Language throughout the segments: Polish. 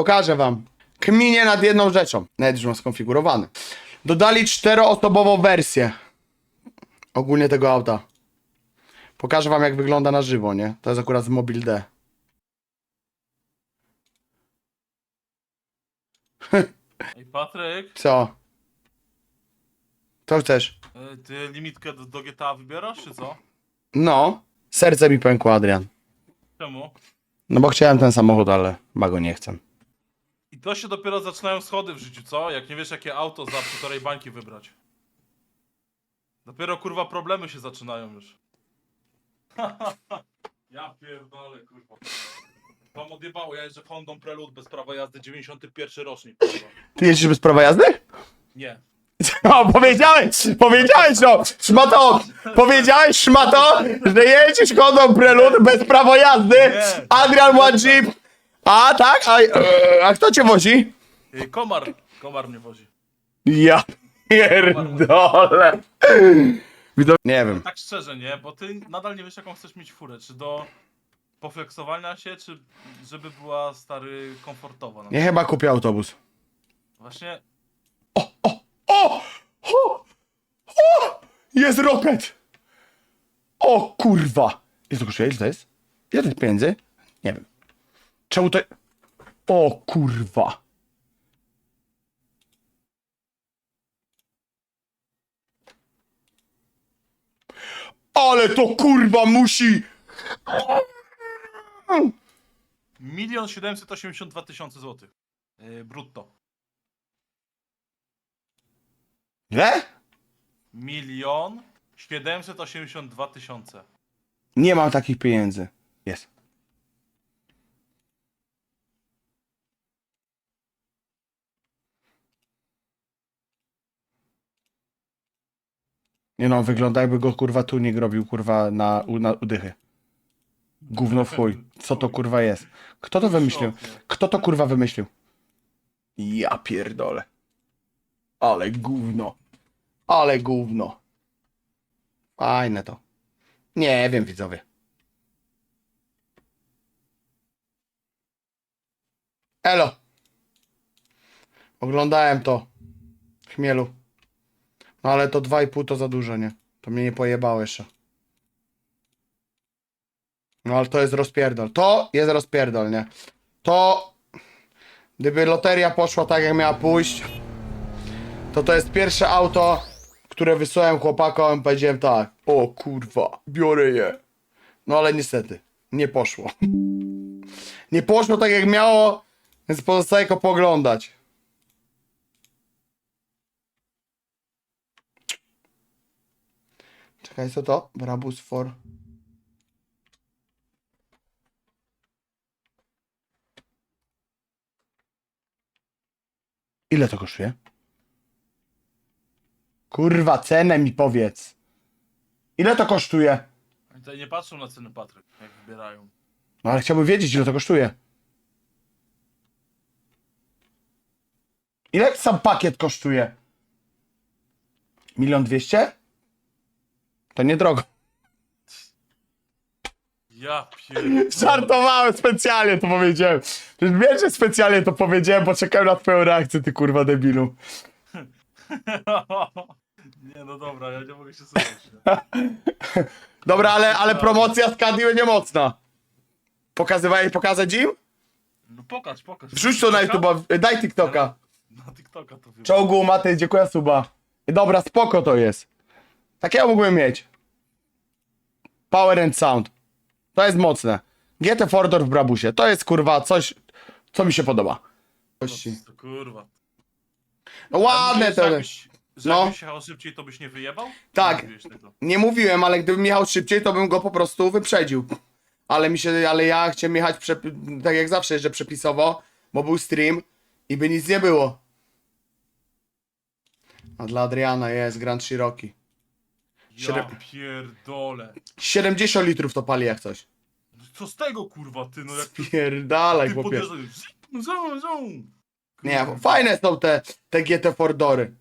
Pokażę wam. Kminie nad jedną rzeczą. Nawet już mam skonfigurowany. Dodali czteroosobową wersję. Ogólnie tego auta. Pokażę wam jak wygląda na żywo, nie? To jest akurat z Mobile D. Ej, Patryk, Co? Co chcesz? e, ty limitkę do, do GTA wybierasz, czy co? No. Serce mi pękło, Adrian. Czemu? No bo chciałem ten samochód, ale chyba go nie chcę. I to się dopiero zaczynają schody w życiu, co? Jak nie wiesz, jakie auto za półtorej bańki wybrać. Dopiero kurwa problemy się zaczynają już. ja pierdolę, kurwa. Wam odjebało, ja jeżdżę Hondą Prelude bez prawa jazdy 91 rocznik, kurwa. Ty jeździsz bez prawa jazdy? Nie. O, powiedziałeś, powiedziałeś no, szmato, powiedziałeś szmato, że jeździsz Hondą Prelude bez prawa jazdy. Adrian One Jeep, a tak, a, e, a kto cię wozi? Ej, Komar, komar mnie wozi. Ja pierdolę. Nie wiem, Tak szczerze, nie? Bo ty nadal nie wiesz, jaką chcesz mieć furę. Czy do pofleksowania się, czy żeby była stary komfortowa. No. nie chyba kupię autobus. Właśnie O! O! O! Jest rocket! O kurwa! To kosztuje? Ile to jest? Ile to jest pieniędzy? Nie wiem. Czemu to... O kurwa! Ale to kurwa musi... milion siedemset osiemdziesiąt dwa tysiące złotych. Yy, brutto. Ile? Milion siedemset osiemdziesiąt dwa tysiące. Nie mam takich pieniędzy. Jest. Nie no, wygląda jakby go kurwa tunik robił kurwa na, na udychy. Gówno w chuj. Co to kurwa jest? Kto to wymyślił? Kto to kurwa wymyślił? Ja pierdolę. Ale gówno. Ale gówno. Fajne to. Nie wiem, widzowie. Elo. Oglądałem to. Chmielu. No ale to 2,5 to za dużo, nie? To mnie nie pojebało jeszcze. No ale to jest rozpierdol. To jest rozpierdol, nie? To... Gdyby loteria poszła tak, jak miała pójść, to to jest pierwsze auto, które wysłałem chłopakom, powiedziałem tak, o kurwa, biorę je. No ale niestety, nie poszło. Nie poszło tak jak miało, więc pozostaje tylko poglądać. Czekaj, co to? Brabus for... Ile to kosztuje? Kurwa, cenę mi powiedz. Ile to kosztuje? Oni tutaj nie patrzą na ceny Patryk, jak wybierają. No ale chciałbym wiedzieć, ile to kosztuje. Ile sam pakiet kosztuje? Milion dwieście? To niedrogo. Ja pierdolę. Żartowałem specjalnie to powiedziałem. Przecież wiesz, że specjalnie to powiedziałem, bo czekałem na twoją reakcję, ty kurwa debilu. nie no dobra, ja nie mogę się słuchać. Dobra, ale, ale promocja z Kadi będzie mocna. Pokazywałeś, pokazać im? No pokaż, pokaż. Wrzuć to na YouTube, daj TikToka. Na TikToka to wybrać. Czołgu, Matej, dziękuję suba. Dobra, spoko to jest. Takiego mógłbym mieć. Power and Sound. To jest mocne. GT Fordor w Brabusie. To jest kurwa coś, co mi się podoba. To kurwa. No ładne to. że Jakbyś, że No. jakbyś jechał szybciej, to byś nie wyjebał? Tak. Nie mówiłeś tego. Nie mówiłem, ale gdybym jechał szybciej, to bym go po prostu wyprzedził. Ale mi się, ale ja chciałem jechać przep- tak jak zawsze jeżdżę przepisowo, bo był stream i by nic nie było. A dla Adriana jest Grand Cherokee. Ja Siedem- pierdolę. 70 litrów to pali jak coś. Co z tego kurwa, ty no jak ty, Pierdalaj, ty chłopie. podjeżdżasz. Zoom. Nie, fajne są te, te GT Fordory.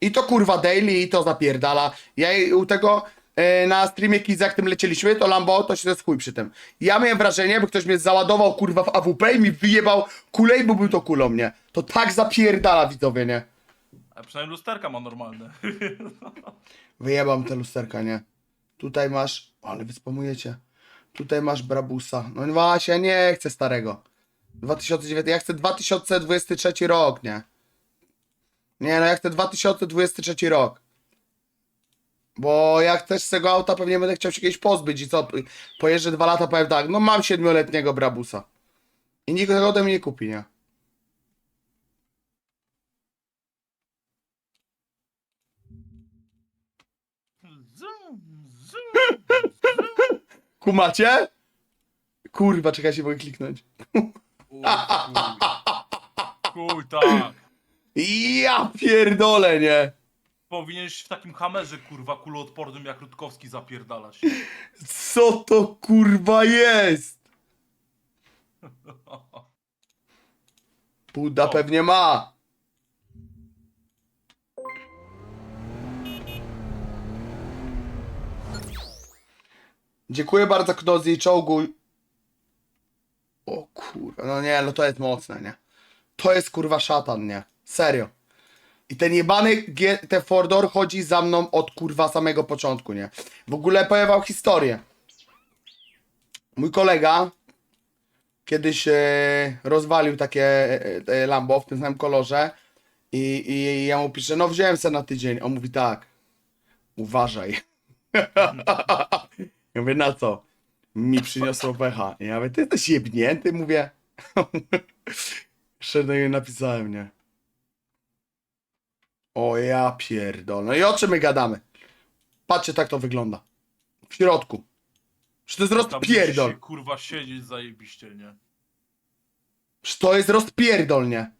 I to kurwa daily, i to zapierdala. Ja jej u tego e, na streamie Kids, jak tym lecieliśmy, to Lambo, to się to jest chuj przy tym. Ja miałem wrażenie, by ktoś mnie załadował, kurwa, w AWP i mi wyjebał kulę i byłby to kulą, nie? To tak zapierdala, widzowie, nie? A przynajmniej lusterka ma normalne. Wyjebam te lusterka, nie? Tutaj masz... Ale wy spamujecie. Tutaj masz Brabusa. No właśnie, ja nie chcę starego. 2009, ja chcę 2023 rok, nie? Nie, no ja chcę 2023 rok. Bo jak też z tego auta pewnie będę chciał się kiedyś pozbyć i co? Pojeżdżę dwa lata, powiem tak, no mam siedmioletniego Brabusa. I nikt tego ode mnie nie kupi, nie? Kumacie? Kurwa, czekajcie, mogę kliknąć. Tak. Ja pierdolę, nie? Powinieneś w takim hamerze, kurwa, kuloodpornym jak Rutkowski zapierdalać. Co to kurwa jest? Buda O. pewnie ma. Dziękuję bardzo Knozy i Czołgu. O kurwa, no nie, no to jest mocne, nie? To jest kurwa szatan, nie? Serio. I ten jebany GT Fordor chodzi za mną od kurwa samego początku, nie? W ogóle wam historię. Mój kolega kiedyś e, rozwalił takie e, e, Lambo w tym samym kolorze i, i ja mu piszę, no wziąłem se na tydzień. On mówi tak, uważaj. ja mówię, na co? Mi przyniosło pecha. I ja mówię, ty jesteś jebnięty? Mówię. Szedłem i napisałem, nie? O ja pierdolę. No i o czym my gadamy? Patrzcie, tak to wygląda. W środku. Czy to jest Tam rozpierdol? musisz się, kurwa, siedzieć zajebiście, nie? Czy to jest rozpierdol, nie?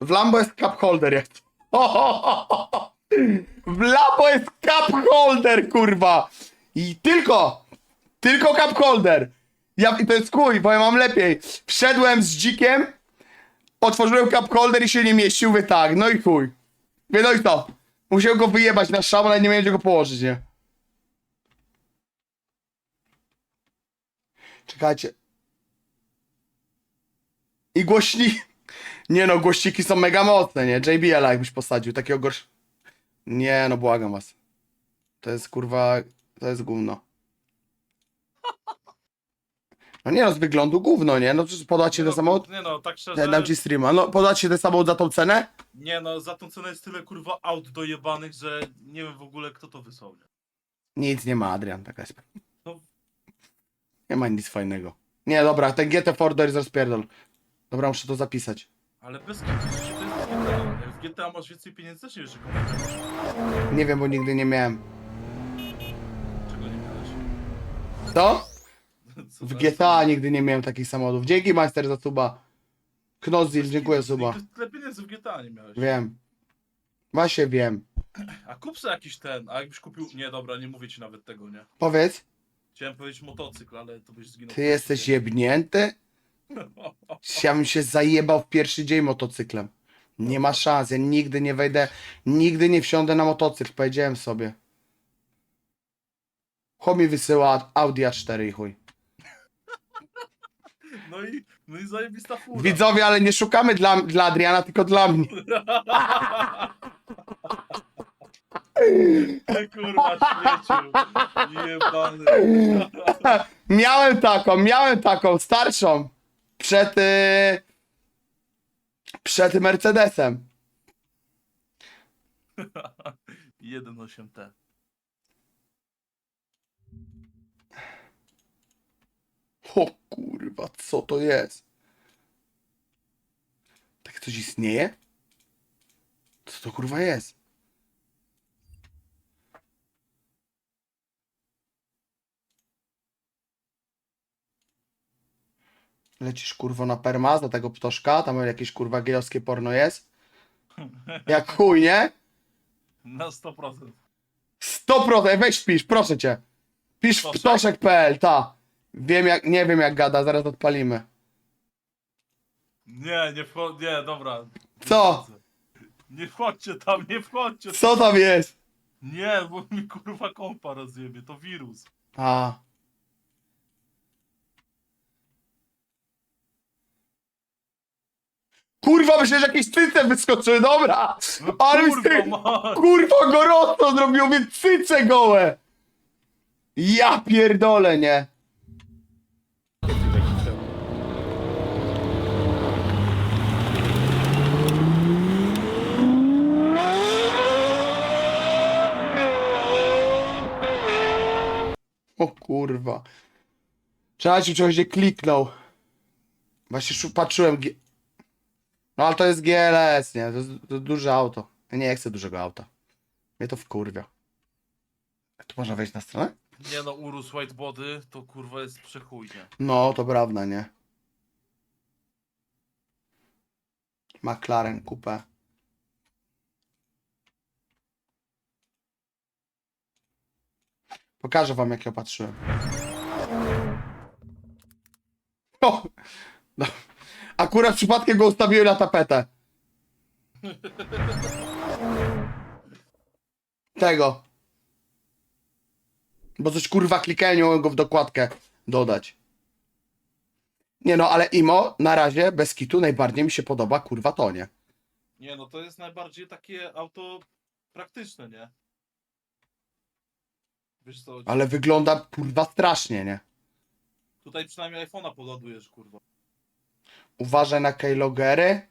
W Lambo jest cup holder, jak to. W Lambo jest cup holder, kurwa! I tylko, tylko cup holder. Ja, I to jest chuj, bo ja mam lepiej. Wszedłem z dzikiem, otworzyłem cup holder i się nie mieścił, wy tak, no i chuj. Wie, no i to. Musiał go wyjebać na szał, ale nie miałem gdzie go położyć, nie? Czekajcie. I głośniki. Nie no, głośniki są mega mocne, nie? JBL jakbyś posadził, takiego gorsz... Nie no, błagam was. To jest kurwa... To jest gówno. No nie no, z wyglądu gówno, nie? No przecież podać ci Nie ten no, samochód? Nie no, tak szczerze, Dam ci streama. No podać ci ten samochód za tą cenę? nie no, za tą cenę jest tyle, kurwa, aut dojebanych, że nie wiem w ogóle, kto to wysłał, nie? Nic nie ma, Adrian, taka jest. No. Nie ma nic fajnego. Nie, dobra, ten GT Ford jest rozpierdol. Dobra, muszę to zapisać. Ale bez kitu, w GTA masz więcej pieniędzy, też nie wiesz, nie Nie wiem, bo nigdy nie miałem. Czego nie miałeś? Co? Co W za- GTA nigdy nie miałem takich samochodów. Dzięki Master za suba. Knozil, dziękuję suba. Nigdy Tyle pieniędzy w GTA nie miałeś. Wiem. Właśnie wiem. A kup sobie jakiś ten, a jakbyś kupił... Nie, dobra, nie mówię ci nawet tego, nie? Powiedz, Chciałem powiedzieć motocykl, ale to byś zginął. ty jesteś jebnięty? Ja bym się zajebał w pierwszy dzień motocyklem. Nie ma szans, ja nigdy nie wejdę, nigdy nie wsiądę na motocykl, powiedziałem sobie. Chłop mi wysyła Audi A4 i chuj. No i, no i zajebista fura. Widzowie, ale nie szukamy dla, dla Adriana, tylko dla mnie. Ty kurwa śmieciu. Jebany. Miałem taką, miałem taką, starszą. Przed, y, przed Mercedesem. 1.8T. O kurwa, co to jest? Tak coś istnieje? Co to kurwa jest? Lecisz kurwa na perma za tego ptoszka, tam jakieś kurwa gejowskie porno jest. Jak chuj, nie? Na 100%. 100% weź pisz, proszę cię. Pisz w Ptoszek? ptoszek.pl, ta. Wiem jak, nie wiem jak gada, zaraz odpalimy. Nie, nie wcho- nie, dobra. Co? Nie wchodźcie tam, nie wchodźcie. Co tam jest? Nie, bo mi kurwa kompa rozjebie, to wirus. A. Kurwa, myślę, że jakieś cyce wyskoczyły, dobra! No Ale mi kurwa, ty- ma. Kurwa, gorąco zrobiło mnie cyce gołe! Ja pierdolę, nie? O kurwa. Trzeba ci czegoś nie kliknął. Właśnie szu- patrzyłem. No ale to jest GLS, nie? To jest to duże auto. Ja nie chcę dużego auta. Mnie to wkurwia. Tu można wejść na stronę? Nie no, urósł whitebody, to kurwa jest przechujnie. No, to prawda, nie? McLaren Coupe. Pokażę wam, jak ja patrzyłem. O! No. Akurat przypadkiem go ustawiłem na tapetę. Tego. Bo coś kurwa mogłem go w dokładkę dodać. Nie no, ale Imo na razie bez kitu najbardziej mi się podoba kurwa to, nie? Nie no, to jest najbardziej takie auto praktyczne, nie? Wiesz co, Ale wygląda kurwa strasznie, nie? tutaj przynajmniej iPhone'a podładujesz, kurwa. Uważaj na keylogery.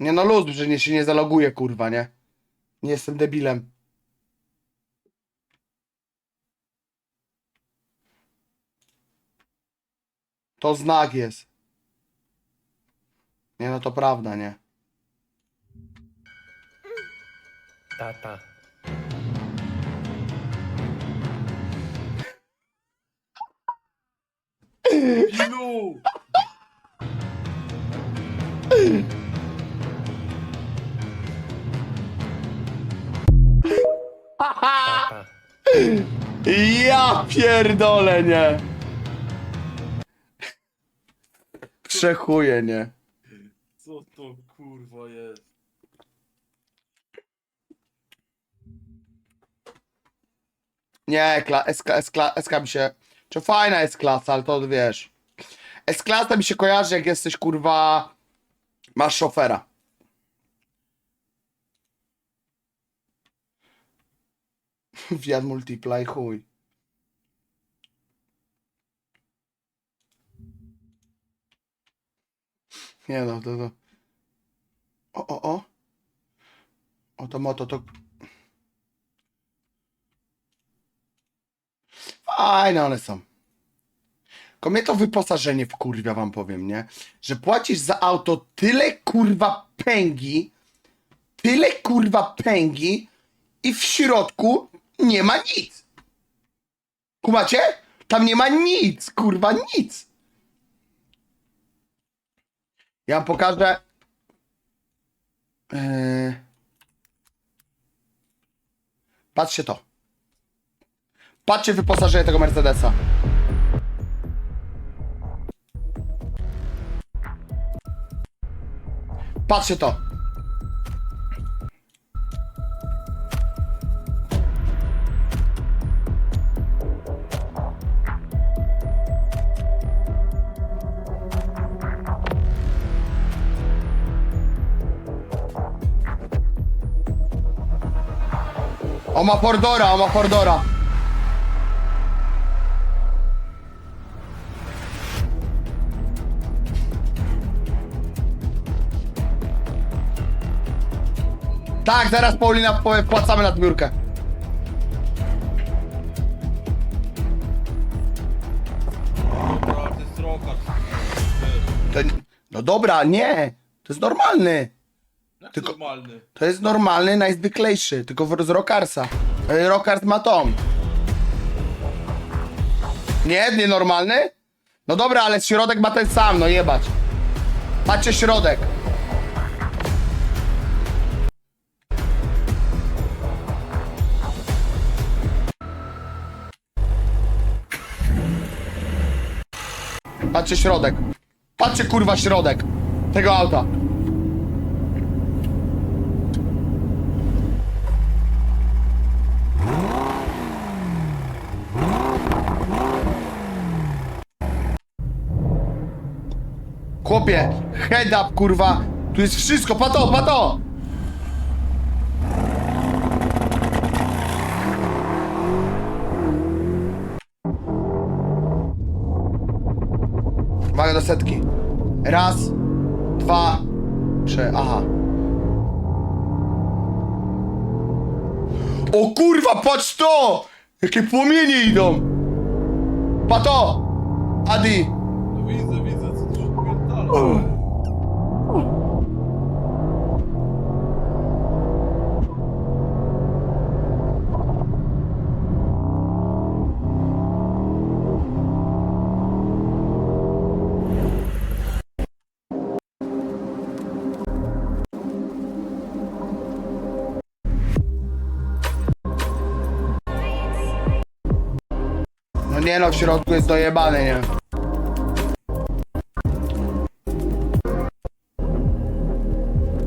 Nie no, luz, że nie się nie zaloguje kurwa, nie? Nie jestem debilem. To znak jest. Nie no, to prawda, nie? Tata. Ilu! Ja pierdolę, nie? Przechuje, nie? Co to kurwa jest? Nie, kla, SK, SK, SK mi się... Czy fajna jest klasa, ale to wiesz... S-klasa mi się kojarzy, jak jesteś, kurwa... Masz szofera. Fiat Multiply, chuj. Nie no, to to... O, o, o. O, to moto, to... Fajne one są. Tylko mnie to wyposażenie wkurwia, wam powiem, nie? Że płacisz za auto tyle kurwa pęgi, tyle kurwa pęgi i w środku nie ma nic. Kumacie? Tam nie ma nic, kurwa, nic. Ja wam pokażę. Yy... Patrzcie to. Patrzcie wyposażenie tego Mercedesa. Patrzcie to. O ma Fordora. Tak, zaraz Paulina powie, wpłacamy na zbiórkę. Dobra, to jest rokar. To, no dobra, nie. To jest normalny. Tylko- normalny. To jest normalny, najzwyklejszy. Tylko w- z Rockarsa. E, Rockars ma tom. Nie, nie normalny? No dobra, ale środek ma ten sam, no jebać. Patrzcie środek. Patrzcie środek. Patrzcie kurwa środek tego auta. Chłopie, head up kurwa. Tu jest wszystko, pato, pato! Uwaga do setki. Raz, dwa, trzy, aha. O kurwa, patrz to! Jakie płomienie idą! Pato! Adi! No widzę, widzę, co tu się odpierdala. Nie no, w środku jest dojebane, nie?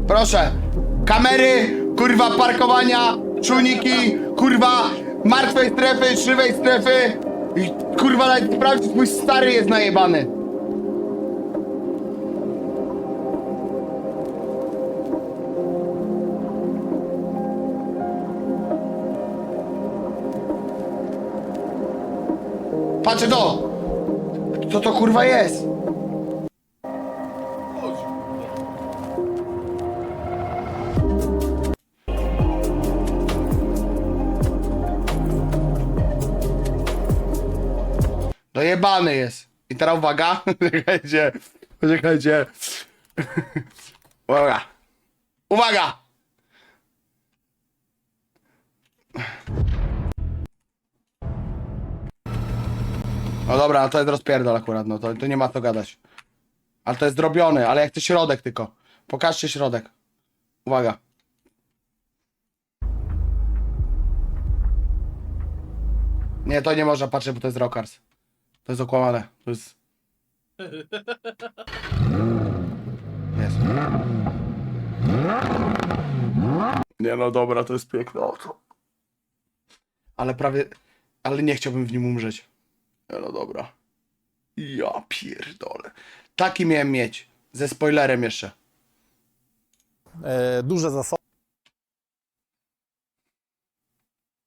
Proszę, kamery, kurwa parkowania, czujniki, kurwa martwej strefy, żywej strefy i kurwa nawet sprawdź, mój stary jest najebany. Patrzę to! Co to kurwa jest? Dojebany jest. I teraz uwaga. Poczekajcie. Poczekajcie. Uwaga. Uwaga! No dobra, no to jest rozpierdol akurat, no to, to nie ma co gadać. Ale to jest zrobione, ale jak chcę środek tylko. Pokażcie środek. Uwaga. Nie, to nie można patrzeć, bo to jest Rockars. To jest okłamane. To jest... Jest. Nie no dobra, to jest piękne auto. Ale prawie... Ale nie chciałbym w nim umrzeć. No dobra. Ja pierdolę. Taki miałem mieć. Ze spoilerem jeszcze. e, duże zasoby.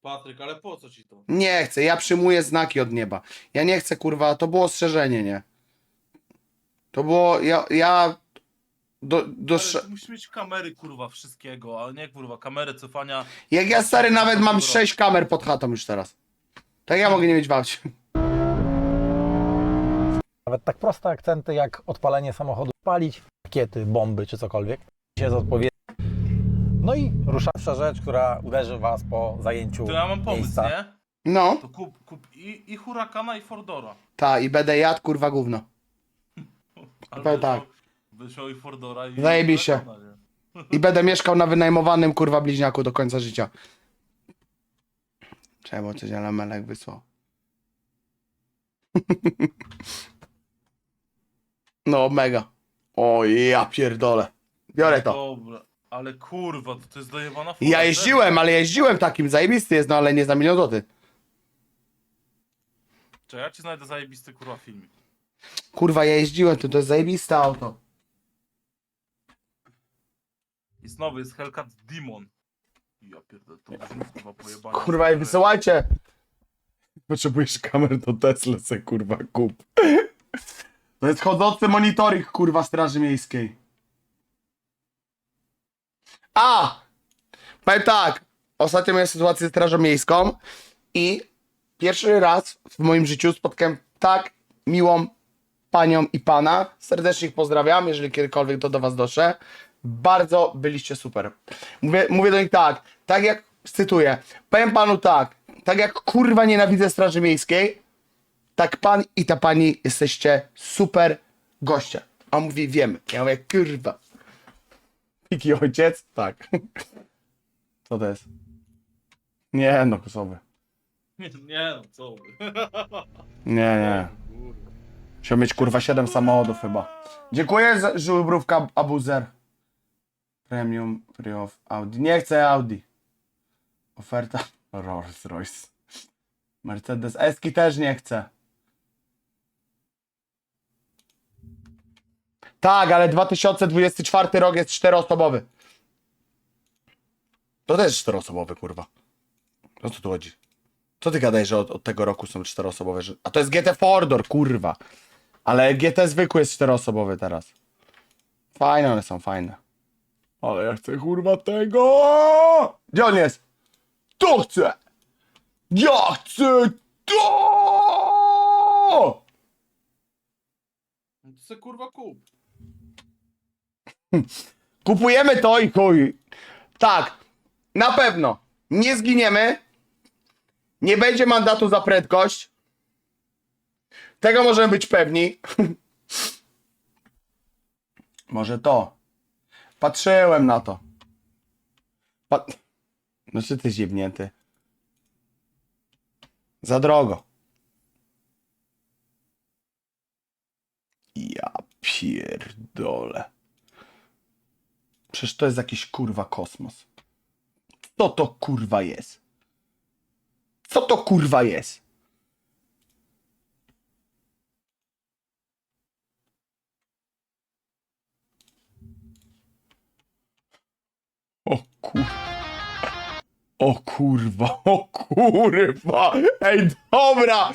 Patryk, ale po co ci to? Nie chcę, ja przyjmuję znaki od nieba. Ja nie chcę, kurwa, to było ostrzeżenie, nie? To było, ja, ja do, do, Ale ty musisz mieć kamery, kurwa, wszystkiego, ale nie, kurwa, kamery cofania. jak ja stary nawet mam sześć kamer pod chatą już teraz. Tak ja mogę nie mieć babci. Nawet tak proste akcenty jak odpalenie samochodu, palić rakiety, bomby czy cokolwiek. Jest odpowiedni. No i ruszawsza rzecz, która uderzy Was po zajęciu To ja mam pomysł, miejsca. nie? No, To kup, kup i, i Hurakana, i Fordora. ta i będę jadł, kurwa, gówno. Powiem tak. Wyszło i Fordora i Zajebiście. Hurakana, nie? I będę mieszkał na wynajmowanym, kurwa, bliźniaku do końca życia. Czemu coś Alamelek wysłał? No, mega. O, ja pierdolę. Biorę to. Dobra, ale kurwa, to, to jest dojebana fura. Ja jeździłem, ale jeździłem takim, zajebisty jest, no ale nie za milion złotych. Czy ja ci znajdę zajebisty kurwa filmik. Kurwa, ja jeździłem, to, to jest zajebiste auto. I znowu jest Hellcat Demon. Ja pierdolę, to brzmi kurwa pojebanie. Kurwa, i wysyłajcie. Potrzebujesz kamer do Tesla, se kurwa kup. To jest chodzący monitoring, kurwa, Straży Miejskiej. A! Powiem tak. Ostatnio miałem sytuację z Strażą Miejską i pierwszy raz w moim życiu spotkałem tak miłą panią i pana. Serdecznie ich pozdrawiam, jeżeli kiedykolwiek to do was dotrze. Bardzo byliście super. Mówię, mówię do nich tak, tak jak, cytuję, powiem panu tak, tak jak kurwa nienawidzę Straży Miejskiej, tak pan i ta pani jesteście super goście. A on mówi, wiemy. Ja mówię, kurwa. Piki ojciec? Tak. Co to jest? Nie, no kosowy. Nie, nie no, co wy. Nie, nie. Musiał mieć kurwa 7 samochodów chyba. Dziękuję za żubrówka abuzer. Premium free of Audi. Nie chcę Audi. Oferta Rolls Royce. Mercedes Eski też nie chcę. Tak, ale 2024 rok jest czteroosobowy. To też czteroosobowy, kurwa. O co tu chodzi? Co ty gadaj, że od, od tego roku są czteroosobowe? Że... A to jest GT Fordor, kurwa. Ale GT zwykły jest czteroosobowy teraz. Fajne one są, fajne. Ale ja chcę kurwa tego! Gdzie on jest? To chcę! Ja chcę to! Se kurwa kup. Kupujemy to i chuj. Tak, na pewno. Nie zginiemy. Nie będzie mandatu za prędkość. Tego możemy być pewni. Może to. Patrzyłem na to. Pa... No czy ty zjebnięty? Za drogo. Ja pierdolę. Przecież to jest jakiś kurwa kosmos. Co to kurwa jest? Co to kurwa jest? O kur... O kurwa, o kurwa! Ej, dobra!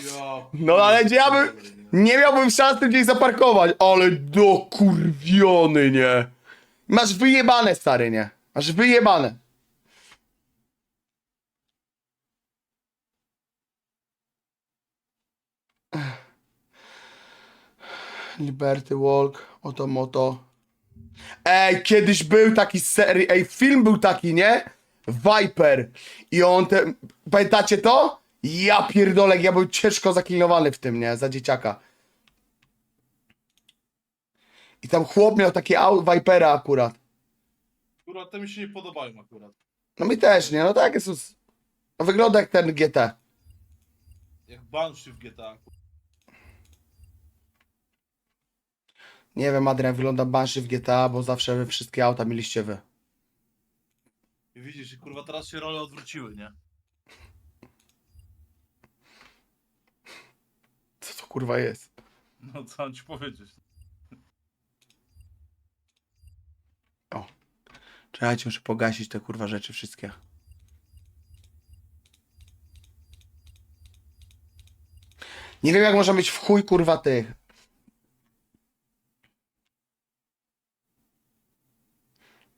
No ale gdzie ja bym... Nie miałbym szansy gdzieś zaparkować, ale dokurwiony, nie? Masz wyjebane, stary, nie? Masz wyjebane. Liberty Walk, oto moto. Ej, kiedyś był taki serii, ej, film był taki, nie? Viper. I on te, pamiętacie to? Ja pierdolę, ja był ciężko zaklinowany w tym, nie? Za dzieciaka. I tam chłop miał takie au- Vipera akurat. Kurwa, te mi się nie podobają akurat. No mi też, nie? No tak, Jezus. No wygląda jak ten GT. Jak Banshee w GTA. Nie wiem, Adrian, wygląda Banshee w GTA, bo zawsze wy wszystkie auta mieliście wy. I widzisz, i kurwa teraz się role odwróciły, nie? Co to kurwa jest? No co mam ci powiedzieć? Czekajcie, muszę pogasić te kurwa rzeczy wszystkie. Nie wiem jak można mieć w chuj kurwa tych.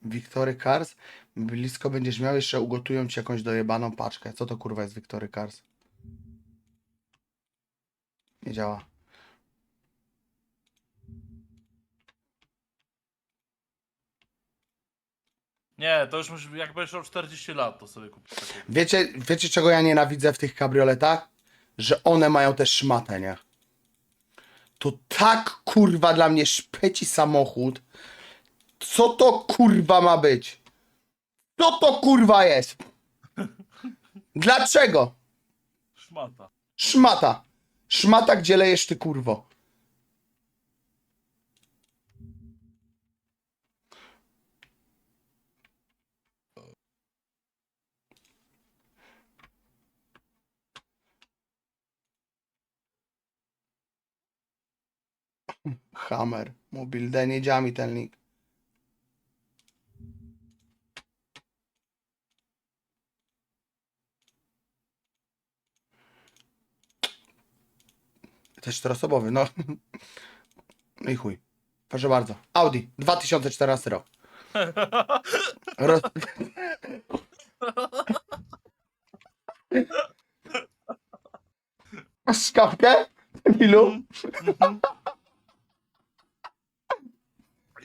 Victory Cars? Blisko będziesz miał, jeszcze ugotują ci jakąś dojebaną paczkę. Co to kurwa jest Victory Cars? Nie działa. Nie, to już musisz, jak będziesz miał 40 lat, to sobie kupisz. Wiecie, wiecie czego ja nienawidzę w tych kabrioletach? Że one mają też szmatę, nie? To tak kurwa dla mnie szpeci samochód. Co to kurwa ma być? Co to kurwa jest? Dlaczego? Szmata. Szmata. Szmata, gdzie lejesz ty kurwo. Hammer. Mobil D, nie działa mi ten link. Też czteroosobowy, no. I chuj. Proszę bardzo. Audi, 2014 rok. Roz... Masz szkawkę? Ilu?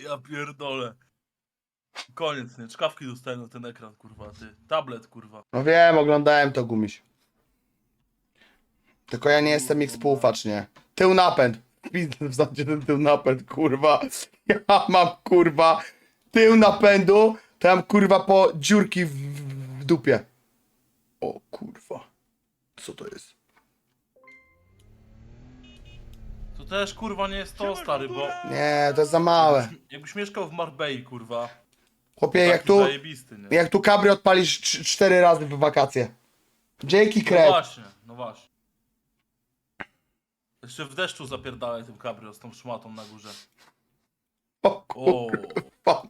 Ja pierdolę. Koniec, nie? Czkawki dostałem na ten ekran, kurwa, ty. Tablet, kurwa. No wiem, oglądałem to gumiś. Tylko ja nie jestem ich współfacz, nie. Tył napęd. Widzę w zasadzie ten tył napęd, kurwa. Ja mam, kurwa, tył napędu, to ja mam, kurwa, po dziurki w, w dupie. O, kurwa. Co to jest? To też, kurwa, nie jest to, stary, bo... Nie, to jest za małe. Jakbyś mieszkał w Marbei, kurwa. Chłopie, jak taki tu, Zajebisty, nie? jak tu kabry odpalisz cz- cztery razy w wakacje. Dzięki, No właśnie, no właśnie. Jeszcze w deszczu zapierdalaj tym cabrio z tą szmatą na górze. O, Kurwa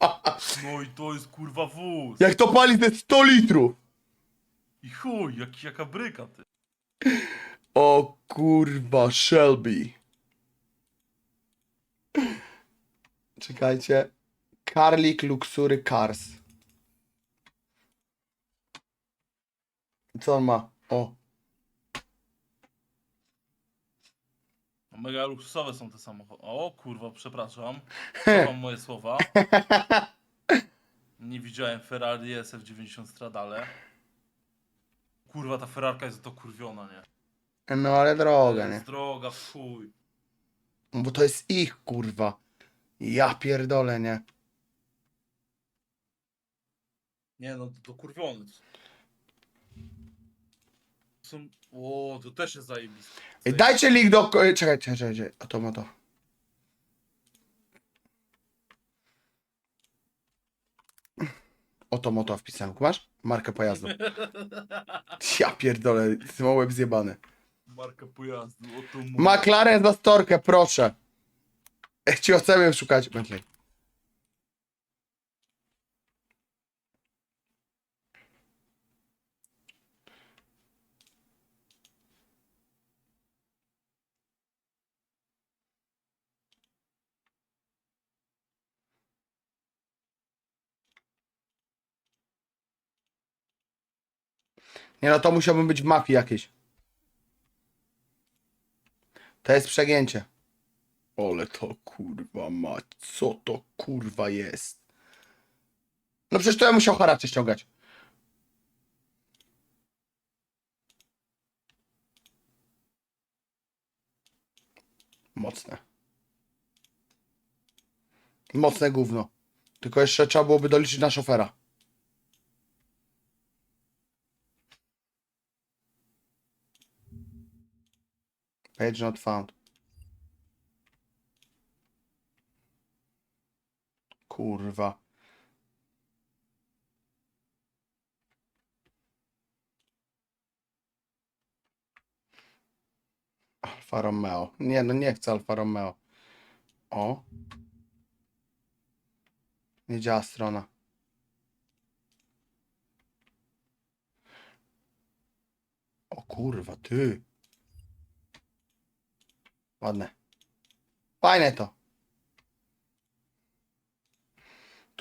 ma- no i to jest kurwa wóz. Jak to pali, to jest 100 litrów. I chuj, jak, jaka bryka ty. O kurwa, Shelby. Czekajcie. Karlik Luxury Cars. Co on ma? O. Mega luksusowe są te samochody. O kurwa, przepraszam. Cofam moje słowa. Nie widziałem Ferrari SF90 Stradale. Kurwa, ta Ferrarka jest dokurwiona, nie? No ale droga, nie? Jest droga, chuj. No Bo to jest ich kurwa. Ja pierdolę, nie? Nie no, to dokurwiony. Są... O, to też jest zajebiste. Ej, dajcie link do... Czekaj, czekaj, czekaj, czekaj. A to ma to. Oto moto wpisałem. Masz? Markę pojazdu. Ja pierdolę, łeb zjebany. Marka pojazdu, o mu... McLaren za storkę, proszę. Ech, ci chcemy szukać. Bentley. Nie no, to musiałbym być w mafii jakiejś. To jest przegięcie. Ole to kurwa mać, co to kurwa jest? No przecież to ja musiał haracze ściągać. Mocne. Mocne gówno. Tylko jeszcze trzeba byłoby doliczyć na szofera. Page not found. Kurwa. Alfa Romeo. Nie, no nie chcę Alfa Romeo. O. Nie działa strona. O kurwa, ty. Ładne. Fajne to.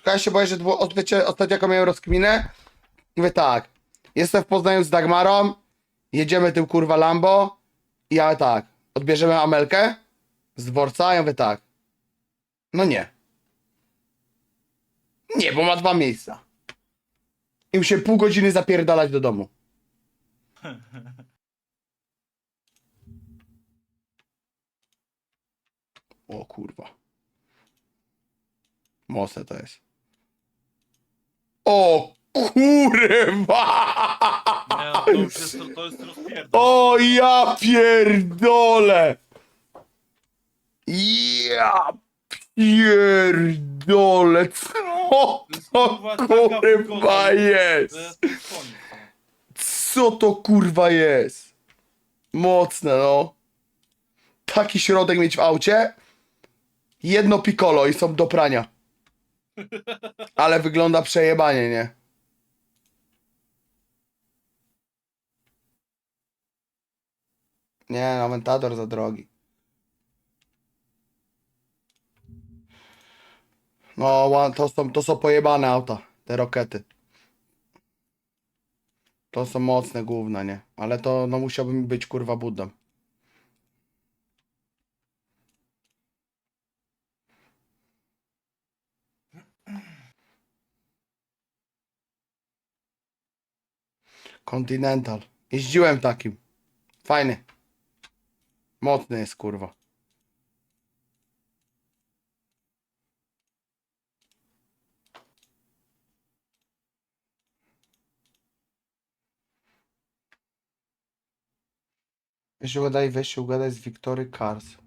Tylko ja się boję, że było odbycie, ostatnio jaką miałem rozkminę. Mówię tak. Jestem w Poznaniu z Dagmarą. Jedziemy tym kurwa Lambo. I ja tak. Odbierzemy Amelkę z dworca. Ja mówię tak. No nie. Nie, bo ma dwa miejsca. I muszę pół godziny zapierdalać do domu. O kurwa. Mocne to jest. O kurwa! Nie, no, to już jest, to, to jest rozpierdol. O ja pierdolę! Ja pierdolę! Co To jest, to kurwa, taka kurwa wygoda. To jest? jest koniec. Co to kurwa jest? Mocne no. Taki środek mieć w aucie? Jedno piccolo i są do prania. Ale wygląda przejebanie, nie? Nie, Aventador za drogi. No, to są, to są pojebane auta, te rokety. To są mocne gówna, nie? Ale to, no, musiałbym być kurwa Buddą. Continental. Jeździłem takim. Fajny. Mocny jest, kurwa. Weź ugadaj, weź ugadaj z Victory Cars.